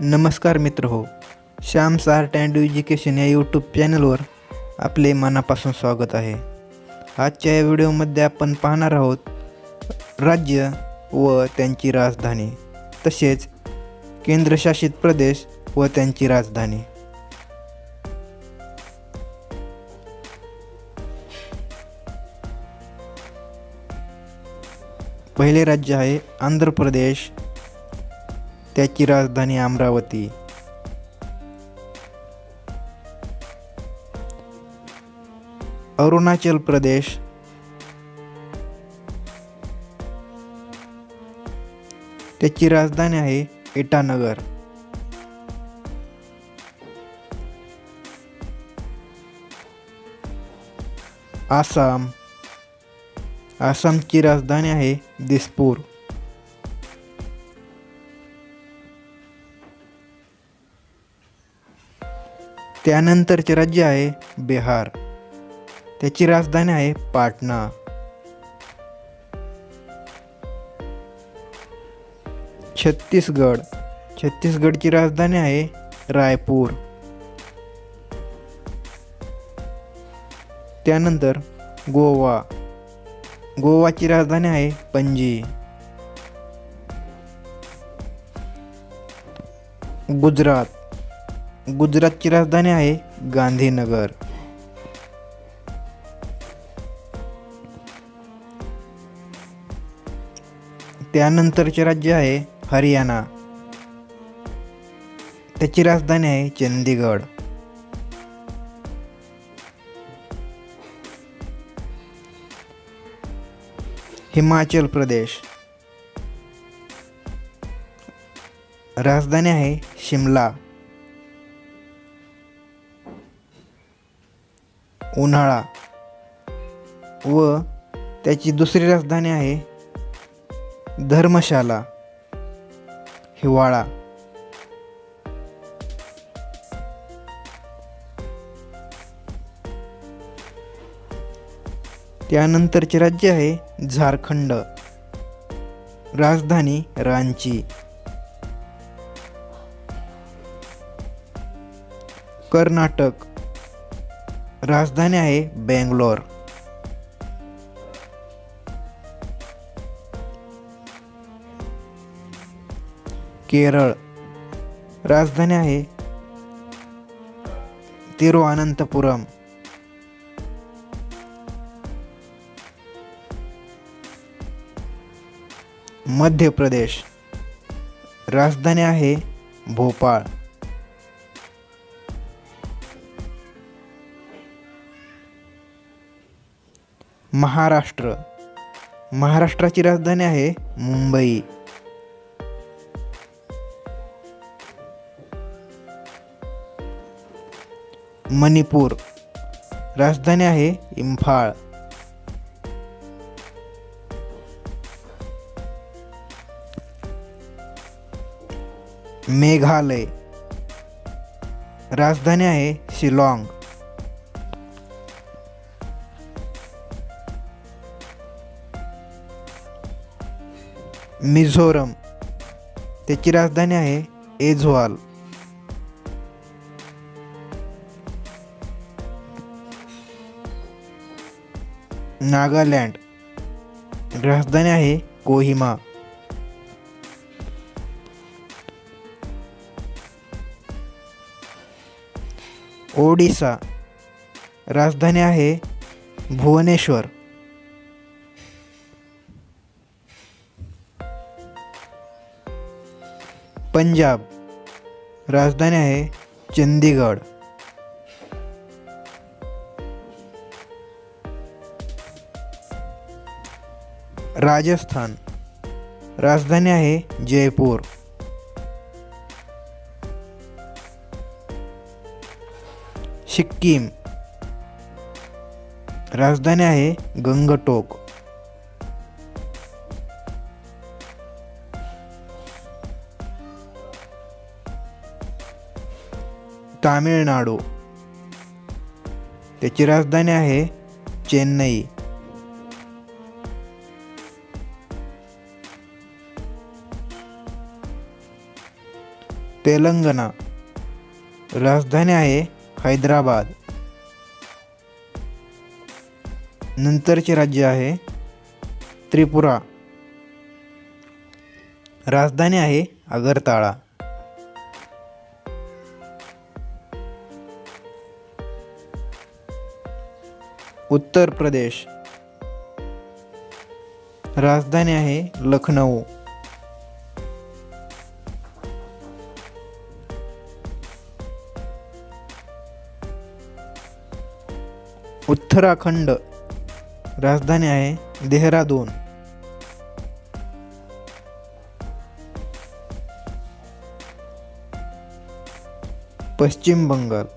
नमस्कार मित्र हो श्याम्स आर्ट अँड एज्युकेशन या यूट्यूब चॅनलवर आपले मनापासून स्वागत आहे. आजच्या या व्हिडिओमध्ये आपण पाहणार आहोत राज्य व त्यांची राजधानी तसेच केंद्रशासित प्रदेश व त्यांची राजधानी. पहिले राज्य आहे आंध्र प्रदेश त्याची राजधानी अमरावती. अरुणाचल प्रदेश. त्याची राजधानी आहे इटानगर. आसाम. आसामची राजधानी आहे दिसपूर. त्यानंतरचे राज्य आहे बिहार. त्याची राजधानी आहे पाटणा. छत्तीसगड. छत्तीसगडची राजधानी आहे रायपूर. त्यानंतर गोवा. गोवाची राजधानी आहे पणजी. गुजरात. गुजरातची राजधानी आहे गांधीनगर. त्यानंतरचे राज्य आहे हरियाणा. त्याची राजधानी आहे चंदीगड. हिमाचल प्रदेश. राजधानी आहे शिमला. उन्हाळा व त्याची दुसरी राजधानी आहे धर्मशाला हिवाळा. त्यानंतरचे राज्य आहे झारखंड. राजधानी रांची. कर्नाटक. राजधानी आहे बेंगलोर. केरळ. राजधानी आहे तिरुअनंतपुरम. मध्य प्रदेश. राजधानी आहे भोपाळ. महाराष्ट्र. महाराष्ट्राची राजधानी आहे मुंबई. मणिपूर. राजधानी आहे इम्फाळ. मेघालय. राजधानी आहे शिलाँग. मिझोरम. त्याची राजधानी आहे एझवाल. नागालँड. राजधानी आहे कोहिमा. ओडिसा. राजधानी आहे भुवनेश्वर. पंजाब राजधानी है चंदीगड राजस्थान राजधानी है जयपुर. सिक्किम राजधानी है गंगटोक. तामिळनाडू. त्याची राजधानी आहे चेन्नई. तेलंगणा. राजधानी आहे हैदराबाद. नंतरचे राज्य आहे त्रिपुरा. राजधानी आहे अगरताळा. उत्तर प्रदेश. राजधानी आहे लखनौ उत्तराखंड. राजधानी आहे देहरादून. पश्चिम बंगाल.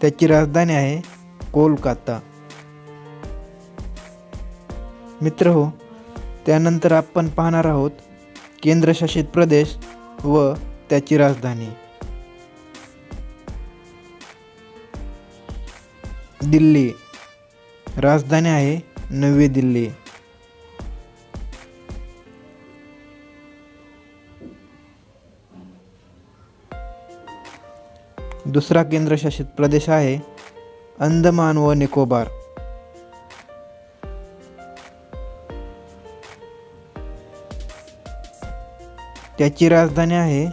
त्याची राजधानी आहे कोलकाता. मित्र हो त्यानंतर आपण पाहणार आहोत केंद्रशासित प्रदेश व त्याची राजधानी. दिल्ली. राजधानी आहे नवी दिल्ली. दुसरा केंद्रशासित प्रदेश आहे अंदमान व निकोबार. त्याची राजधानी आहे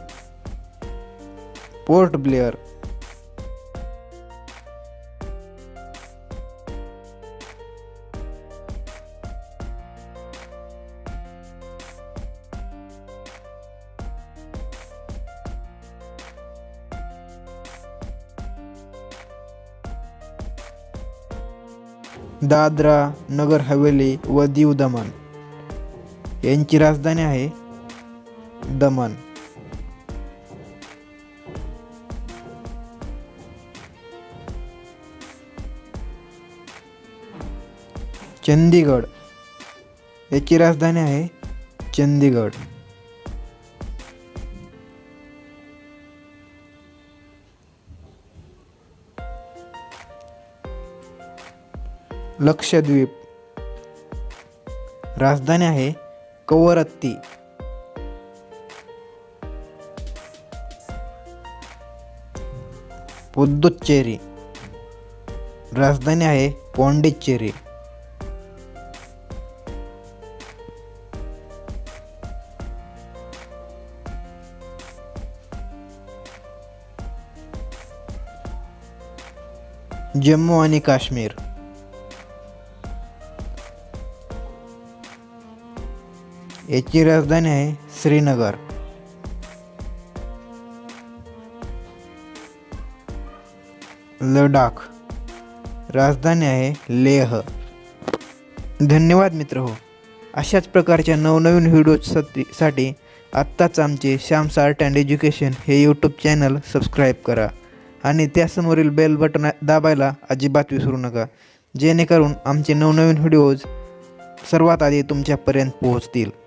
पोर्ट ब्लेअर. दादरा नगर हवेली व दीव दमण यांची राजधानी आहे दमण चंदीगड. याची राजधानी आहे चंदीगड. लक्षद्वीप. राजधानी आहे कवरत्ती. पुद्दुचेरी राजधानी आहे पॉंडिचेरी जम्मू आणि काश्मीर. याची राजधानी आहे श्रीनगर. लडाख. राजधानी आहे लेह. धन्यवाद मित्र हो. अशाच प्रकारच्या नवनवीन व्हिडिओसाठी साठी आत्ताच आमचे श्याम आर्ट अँड एज्युकेशन हे यूट्यूब चॅनल सबस्क्राईब करा. आणि त्यासमोरील बेल बटन दाबायला अजिबात विसरू नका. जेणेकरून आमचे नवनवीन व्हिडिओज सर्वात आधी तुमच्यापर्यंत पोहोचतील.